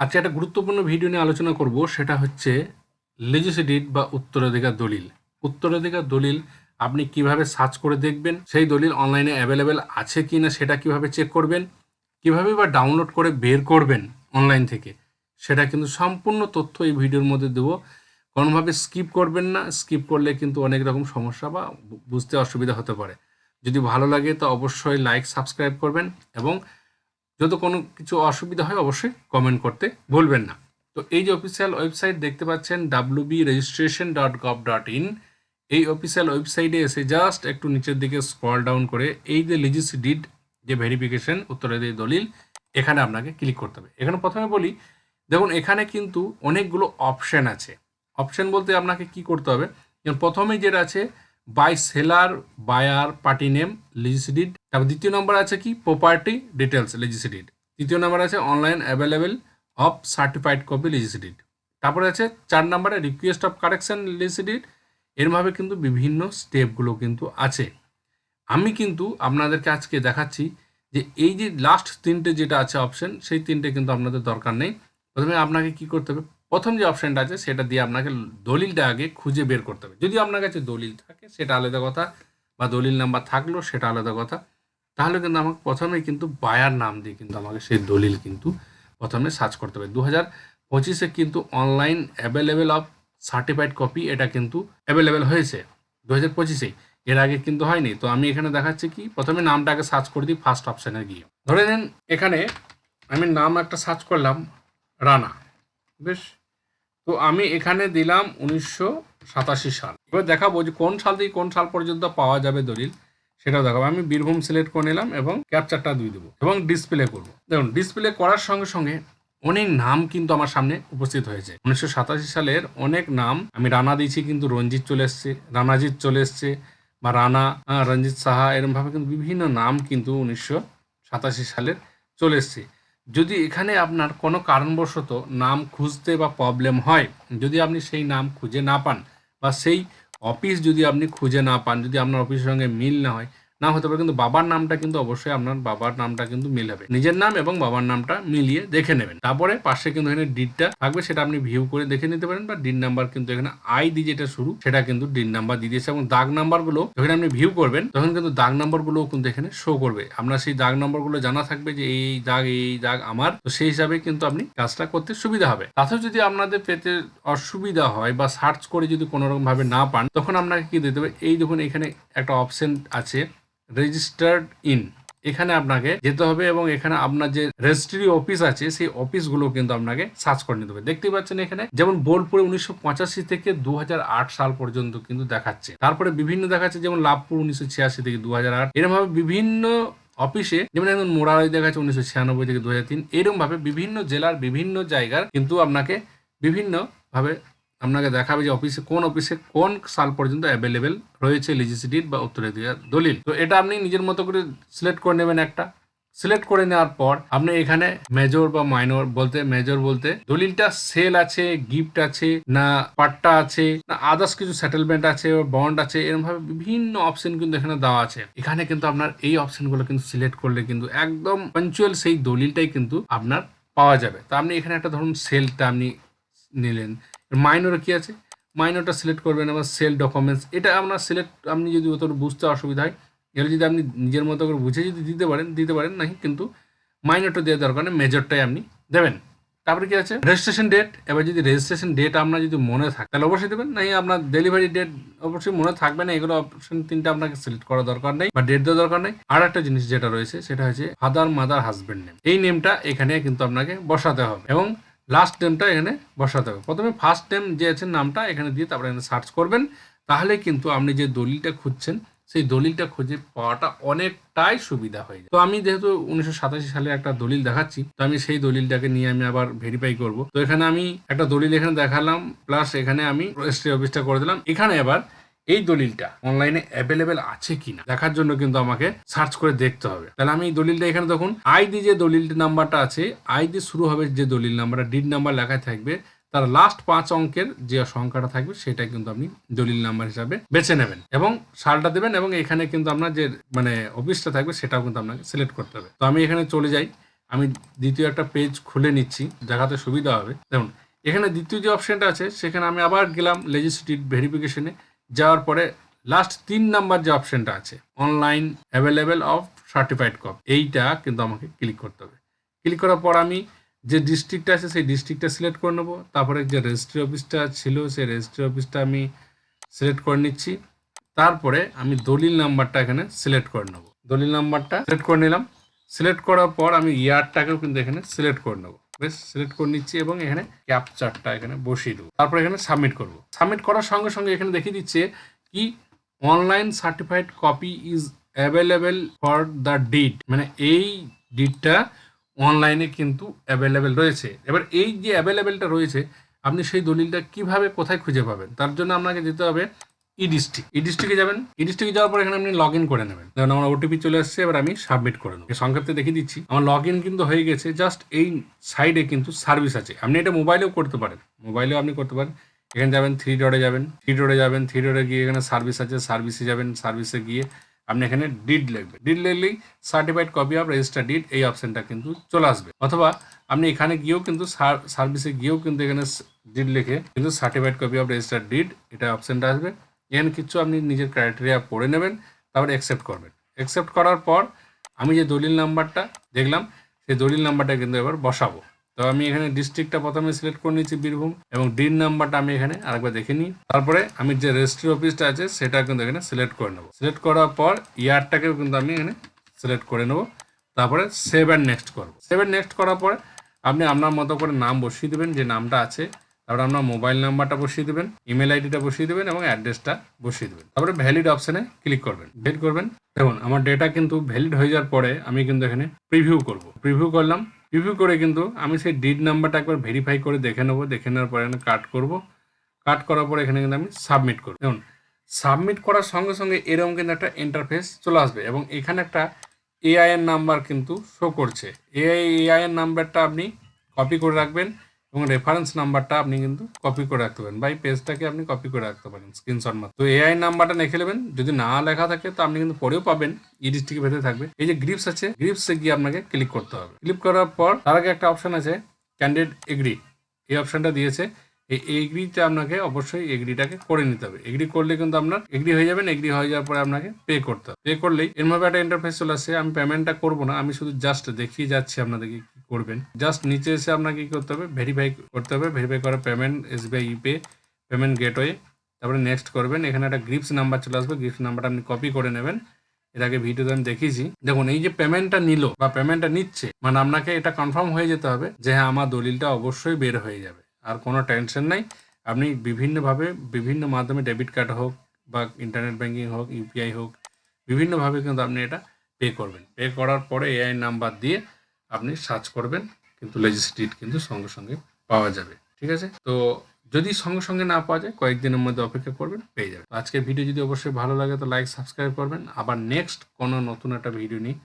আজকে একটা গুরুত্বপূর্ণ ভিডিও নিয়ে আলোচনা করব, সেটা হচ্ছে লেজিসিডিট বা উত্তরাধিকার দলিল। উত্তরাধিকার দলিল আপনি কীভাবে সার্চ করে দেখবেন, সেই দলিল অনলাইনে অ্যাভেলেবেল আছে কি না সেটা কীভাবে চেক করবেন, কীভাবে বা ডাউনলোড করে বের করবেন অনলাইন থেকে, সেটা কিন্তু সম্পূর্ণ তথ্য এই ভিডিওর মধ্যে দেবো। কোনোভাবে স্কিপ করবেন না স্কিপ করলে কিন্তু অনেক রকম সমস্যা বা বুঝতে অসুবিধা হতে পারে। যদি ভালো লাগে তো অবশ্যই লাইক সাবস্ক্রাইব করবেন এবং যদি কোনো কিছু অসুবিধা হয় অবশ্যই কমেন্ট করতে ভুলবেন না। তো এই যে অফিসিয়াল ওয়েবসাইট দেখতে পাচ্ছেন W B registration dot gov dot in এই অফিসিয়াল ওয়েবসাইটে এসে জাস্ট একটু নিচের দিকে স্ক্রল ডাউন করে এই যে লিজিস যে ভেরিফিকেশন উত্তরাধিকারী দলিল, এখানে আপনাকে ক্লিক করতে হবে। এখানে প্রথমে বলি, দেখুন, এখানে কিন্তু অনেকগুলো অপশন আছে। অপশন বলতে আপনাকে কি করতে হবে? যেমন প্রথমে যেটা আছে by seller buyer party name লিজিসিডিড তারপর দ্বিতীয় নম্বর আছে কি? প্রপার্টি ডিটেলস লিজিসিডিড তৃতীয় নম্বর আছে online available of certified copy লিজিসিডিড তারপরে আছে চার নম্বরে রিকোয়েস্ট অফ কারেকশন লিজিসিডিড এরভাবে কিন্তু বিভিন্ন স্টেপগুলো কিন্তু আছে। আমি কিন্তু আপনাদেরকে আজকে দেখাচ্ছি যে এই যে লাস্ট তিনটে যেটা আছে অপশন সেই তিনটে কিন্তু আপনাদের দরকার নেই। প্রথমে আপনাকে কি করতে হবে? প্রথম যে অপশনটা আছে, সেটা দিয়ে আপনাকে দলিলটা আগে খুঁজে বের করতে হবে। যদি আপনার কাছে দলিল থাকে, সেটা আলাদা কথা বা দলিল নাম্বার থাকল সেটা আলাদা কথা, তাহলে কিন্তু আমাকে প্রথমে কিন্তু বায়ার নাম দিয়ে কিন্তু আমাকে সেই দলিল কিন্তু প্রথমে সার্চ করতে হবে। দু হাজার পঁচিশে কিন্তু online available of certified copy এটা কিন্তু অ্যাভেলেবেল হয়েছে। দু হাজার পঁচিশেই এর আগে কিন্তু হয়নি। তো আমি এখানে দেখাচ্ছি কি, প্রথমে নামটাকে সার্চ করে দিই ফার্স্ট অপশানে গিয়ে। ধরে নিন, এখানে আমি নাম একটা সার্চ করলাম, রানা। বেশ। তো আমি এখানে দিলাম উনিশশো সাতাশি সাল। এবার দেখাবো যে কোন সাল থেকে কোন সাল পর্যন্ত পাওয়া যাবে দলিল, সেটাও দেখাবো। আমি বীরভূম সিলেক্ট করে নিলাম এবং ক্যাপচারটা দিয়ে দেবো এবং ডিসপ্লে করব। দেখুন ডিসপ্লে করার সঙ্গে সঙ্গে অনেক নাম কিন্তু আমার সামনে উপস্থিত হয়েছে। উনিশশো সাতাশি সালের অনেক নাম, আমি রানা দিয়েছি কিন্তু রঞ্জিত চলে এসছে, রানাজিৎ চলে এসছে বা রানা রঞ্জিত সাহা, এরমভাবে কিন্তু বিভিন্ন নাম কিন্তু উনিশশো সাতাশি সালের চলে এসছে। যদি এখানে আপনার কোনো কারণবশত নাম খুঁজতে বা প্রবলেম হয়, যদি আপনি সেই নাম খুঁজে না পান বা সেই অফিস যদি আপনি খুঁজে না পান, যদি আপনার অফিসের সঙ্গে মিল না হয় না হতে পারে, কিন্তু বাবার নামটা কিন্তু অবশ্যই আপনার বাবার নামটা কিন্তু মিল হবে নিজের নাম এবং বাবার নামটা মিলিয়ে দেখে নেবেন। তারপরে পাশে কিন্তু এখানে ডিটটা থাকবে, সেটা আপনি ভিউ করে দেখে নিতে পারেন, বা ডিন নাম্বার কিন্তু এখানে আই দিয়ে যেটা শুরু, সেটা কিন্তু ডিন নাম্বার দিয়ে দিয়েছে। এবং দাগ নাম্বারগুলো যখন আপনি ভিউ করবেন, তখন কিন্তু দাগ নাম্বারগুলো কিন্তু এখানে শো করবে। আপনার সেই দাগ নাম্বারগুলো জানা থাকবে যে এই দাগ এই দাগ আমার, তো সেই হিসাবে কিন্তু আপনি কাজটা করতে সুবিধা হবে। তাতেও যদি আপনাদের পেতে অসুবিধা হয় বা সার্চ করে যদি কোনো রকম ভাবে না পান, তখন আপনাকে কি দিতে হবে? এই দেখুন, এখানে একটা অপশন আছে। রেজিস্টার্ড ইন এখানে আপনাকে যেতে হবে এবং এখানে আপনার যে রেজিস্ট্রি অফিস আছে, সেই অফিসগুলো কিন্তু আপনাকে সার্চ করে নিতে হবে। দেখতেই পাচ্ছেন এখানে, যেমন বোলপুরে উনিশশো পঁচাশি থেকে দুহাজার আট সাল পর্যন্ত কিন্তু দেখাচ্ছে। তারপরে বিভিন্ন দেখাচ্ছে, যেমন লাভপুর উনিশশো ছিয়াশি থেকে দু হাজার আট। এরকমভাবে বিভিন্ন অফিসে যেমন একদম মোরারাই দেখাচ্ছে উনিশশো ছিয়ানব্বই থেকে দু হাজার তিন। এরকম ভাবে বিভিন্ন জেলার বিভিন্ন জায়গার কিন্তু আপনাকে বিভিন্ন ভাবে আপনাকে দেখাবে যে অফিসে কোন অফিসে কোন সাল পর্যন্ত অ্যাভেলেবেল রয়েছে লিজিসিটির বা উত্তরাধিকার দলিল। তো এটা আপনি নিজের মতো করে সিলেক্ট করে নেবেন একটা। সিলেক্ট করে নেওয়ার পর আপনি এখানে মেজর বা মাইনর বলতে মেজর বলতে দলিলটা সেল আছে গিফট আছে, না পাট্টা আছে, না আদার্স কিছু সেটেলমেন্ট আছে বন্ড আছে এরকম ভাবে বিভিন্ন অপশন কিন্তু এখানে দেওয়া আছে। এখানে কিন্তু আপনার এই অপশনগুলো কিন্তু সিলেক্ট করলে কিন্তু একদম পাঞ্চুয়াল সেই দলিলটাই কিন্তু আপনার পাওয়া যাবে। তো আপনি এখানে একটা ধরুন সেলটা আপনি নিলেন। মাইনরে কি আছে? মাইনরটা সিলেক্ট করবেন আবার সেল ডকুমেন্টস এটা আপনার সিলেক্ট আপনি যদি অত বুঝতে অসুবিধা হয়, এগুলো যদি আপনি নিজের মতো করে বুঝে যদি দিতে পারেন দিতে পারেন নাকি কিন্তু মাইনরটা দেওয়ার দরকার নেই মেজরটাই আপনি দেবেন। তারপরে কি আছে? রেজিস্ট্রেশন ডেট এবার যদি রেজিস্ট্রেশন ডেট আপনার যদি মনে থাকে, তাহলে অবশ্যই দেবেন। নাই আপনার ডেলিভারি ডেট অবশ্যই মনে থাকবে না, এগুলো অপশন তিনটা আপনাকে সিলেক্ট করার দরকার নেই বা ডেট দেওয়ার দরকার নেই। আর একটা জিনিস যেটা রয়েছে, সেটা হচ্ছে ফাদার মাদার হাজবেন্ড নেম এই নেমটা এখানে কিন্তু আপনাকে বসাতে হবে এবং লাস্ট নেমটা এখানে বসাতে হবে। প্রথমে ফার্স্ট নেম যে আছে নামটা এখানে দিয়ে তারপরে এখানে সার্চ করবেন। তাহলে কিন্তু আপনি যে দলিলটা খুঁজছেন, সেই দলিলটা খুঁজে পাওয়াটা অনেকটাই সুবিধা হয়ে যায়। তো আমি যেহেতু উনিশশো সাতাশি সালে একটা দলিল দেখাচ্ছি, তো আমি সেই দলিলটাকে নিয়ে আমি আবার ভেরিফাই করব। তো এখানে আমি একটা দলিল এখানে দেখালাম প্লাস এখানে আমি রেজিস্ট্রি অফিসটা করে দিলাম। এখানে এবার এই দলিলটা অনলাইনে অ্যাভেলেবেল আছে কিনা, দেখার জন্য কিন্তু আমাকে সার্চ করে দেখতে হবে। তাহলে আমি এই দলিলটা এখানে দেখুন আইডি যে দলিল নাম্বারটা আছে আইডি শুরু হবে যে দলিল নাম্বারটা ডিড নাম্বার লেখা থাকবে, তার লাস্ট পাঁচ অঙ্কের যে সংখ্যাটা থাকবে সেটা কিন্তু আপনি দলিল নাম্বার হিসাবে বেছে নেবেন এবং সালটা দেবেন এবং এখানে কিন্তু আপনার যে মানে অফিসটা থাকবে, সেটাও কিন্তু আপনাকে সিলেক্ট করতে হবে। তো আমি এখানে চলে যাই, আমি দ্বিতীয় একটা পেজ খুলে নিচ্ছি, দেখাতে সুবিধা হবে। দেখুন, এখানে দ্বিতীয় যে অপশনটা আছে, সেখানে আমি আবার গেলাম লেজিস্ট্রিট ভেরিফিকেশনে যাওয়ার পরে লাস্ট তিন নাম্বার যে অপশনটা আছে online available of certified copy এইটা কিন্তু আমাকে ক্লিক করতে হবে। ক্লিক করার পর আমি যে ডিস্ট্রিক্টটা আছে, সেই ডিস্ট্রিক্টটা সিলেক্ট করে নেব। তারপরে যে রেজিস্ট্রি অফিসটা ছিল, সেই রেজিস্ট্রি অফিসটা আমি সিলেক্ট করে নিচ্ছি। তারপরে আমি দলিল নাম্বারটা এখানে সিলেক্ট করে নেব। দলিল নাম্বারটা সিলেক্ট করে নিলাম। সিলেক্ট করার পর আমি ইয়ারটাকেও কিন্তু এখানে সিলেক্ট করে নেব। বেশ সিলেক্ট করে নিচ্ছি এবং এখানে ক্যাপচারটা এখানে বসিয়ে দেবো। তারপর এখানে সাবমিট করব। সাবমিট করার সঙ্গে সঙ্গে এখানে দেখিয়ে দিচ্ছে কি online certified copy is available for the deed মানে এই ডিটটা অনলাইনে কিন্তু অ্যাভেলেবেল রয়েছে। এবার এই যে অ্যাভেলেবেলটা রয়েছে, আপনি সেই দলিলটা কীভাবে কোথায় খুঁজে পাবেন? তার জন্য আপনাকে যেতে হবে ই ডিস্ট্রিক্ট ই ডিস্ট্রিক্টে যাবেন। ই ডিস্ট্রিক্টে যাওয়ার পর এখানে আপনি লগ ইন করে নেবেন। যেমন আমার ওটিপি চলে আসছে এবার আমি সাবমিট করে নেব। সংক্ষেপে দেখিয়ে দিচ্ছি। আমার লগ ইন কিন্তু হয়ে গেছে জাস্ট এই সাইডে কিন্তু সার্ভিস আছে। আপনি এটা মোবাইলেও করতে পারেন। মোবাইলেও আপনি করতে পারেন। এখানে যাবেন থ্রি ডটে যাবেন। থ্রি ডটে যাবেন থ্রি ডটে গিয়ে এখানে সার্ভিস আছে সার্ভিসে যাবেন সার্ভিসে গিয়ে আপনি এখানে ডিড লিখবেন। ডিড লিখলেই certified copy of register deed এই অপশনটা কিন্তু চলে আসবে। অথবা আপনি এখানে গিয়েও কিন্তু সার্ভিসে গিয়েও কিন্তু এখানে ডিড লিখে কিন্তু certified copy of register deed এটা অপশনটা আসবে। এখানে কিছু আপনি নিজের ক্রাইটেরিয়া পড়ে নেবেন, তারপরে অ্যাকসেপ্ট করবেন। অ্যাকসেপ্ট করার পর আমি যে দলিল নাম্বারটা দেখলাম, সেই দলিল নাম্বারটা কিন্তু এবার বসাবো। তো আমি এখানে ডিস্ট্রিক্টটা প্রথমে সিলেক্ট করে নিয়েছি বীরভূম এবং ডিন নাম্বারটা আমি এখানে আরেকবার দেখে নিই। তারপরে আমি যে রেজিস্ট্রি অফিসটা আছে, সেটা কিন্তু এখানে সিলেক্ট করে নেব। সিলেক্ট করার পর ইয়ারটাকেও কিন্তু আমি এখানে সিলেক্ট করে নেব। তারপরে সেভ অ্যান্ড নেক্সট করব। সেভ অ্যান্ড নেক্সট করার পরে আপনি আপনার মতো করে নাম বসিয়ে দেবেন, যে নামটা আছে তারপরে আপনার মোবাইল নাম্বারটা বসিয়ে দেবেন, ইমেল আইডিটা বসিয়ে দেবেন এবং অ্যাড্রেসটা বসিয়ে দেবেন। তারপরে ভ্যালিড অপশানে ক্লিক করবেন। ভ্যালিড করবেন। দেখুন, আমার ডেটা কিন্তু ভ্যালিড হয়ে যাওয়ার পরে আমি কিন্তু এখানে প্রিভিউ করব। প্রিভিউ করলাম। প্রিভিউ করে কিন্তু আমি সেই ডিড নাম্বারটা একবার ভেরিফাই করে দেখে নেব। দেখে নেওয়ার পরে এখানে কাট করব। কাট করার পরে এখানে কিন্তু আমি সাবমিট করব। দেখুন সাবমিট করার সঙ্গে সঙ্গে এরকম কিন্তু একটা ইন্টারফেস চলে আসবে এবং এখানে একটা এআই এর নাম্বার কিন্তু শো করছে। এআই এআই এর নাম্বারটা আপনি কপি করে রাখবেন। এবং রেফারেন্স নাম্বারটা আপনি কিন্তু কপি করে রাখতে পারেন। বা এই পেজটাকে আপনি কপি করে রাখতে পারেন স্ক্রিনশট মাত্র তো এআই নাম্বারটা লিখে নেবেন। যদি না লেখা থাকে, তো আপনি কিন্তু পরেও পাবেন। ই ডিস্ট্রিক্টের ভেতরে থাকবে। এই যে গ্রিপস আছে গ্রিপসে গিয়ে আপনাকে ক্লিক করতে হবে। ক্লিক করার পর তার আগে একটা অপশন আছে ক্যান্ডিডেট এগ্রি এই অপশনটা দিয়েছে। এই এগ্রিতে আপনাকে অবশ্যই এগ্রিটাকে করে নিতে হবে। এগ্রি করলে কিন্তু আপনার এগ্রি হয়ে যাবেন এগ্রি হয়ে যাওয়ার পরে আপনাকে পে করতে হবে। পে করলেই এর মধ্যে একটা ইন্টারফেস চলে আসছে আমি পেমেন্টটা করব না। আমি শুধু জাস্ট দেখিয়ে যাচ্ছি আপনাদেরকে করবেন। জাস্ট নিচে এসে আপনাকে কি করতে হবে? ভেরিফাই করতে হবে। ভেরিফাই করা payment SBI ePay payment gateway তারপরে নেক্সট করবেন। এখানে একটা গ্রিপস নাম্বার চলে আসবে। গ্রিপস নাম্বারটা আপনি কপি করে নেবেন। এর আগে ভিডিওতে আমি দেখিয়েছি। দেখুন, এই যে পেমেন্টটা নিল বা পেমেন্টটা নিচ্ছে মানে আপনাকে এটা কনফার্ম হয়ে যেতে হবে যে হ্যাঁ আমার দলিলটা অবশ্যই বের হয়ে যাবে। আর কোনো টেনশন নাই। আপনি বিভিন্নভাবে, বিভিন্ন মাধ্যমে ডেবিট কার্ড হোক বা ইন্টারনেট ব্যাঙ্কিং হোক ইউপিআই হোক, বিভিন্নভাবে কিন্তু আপনি এটা পে করবেন। পে করার পরে এআই নাম্বার দিয়ে আপনি সার্চ করবেন, কিন্তু লেজিস্ট্রিট কিন্তু সঙ্গে সঙ্গে পাওয়া যাবে, ঠিক আছে? তো যদি সঙ্গে সঙ্গে না পাওয়া যায়, কয়েকদিনের মধ্যে অপেক্ষা করবেন, পেয়ে যাবেন। আজকের ভিডিও যদি অবশ্যই ভালো লাগে, তো লাইক সাবস্ক্রাইব করবেন। আবার নেক্সট কোনো নতুন একটা ভিডিও নিয়ে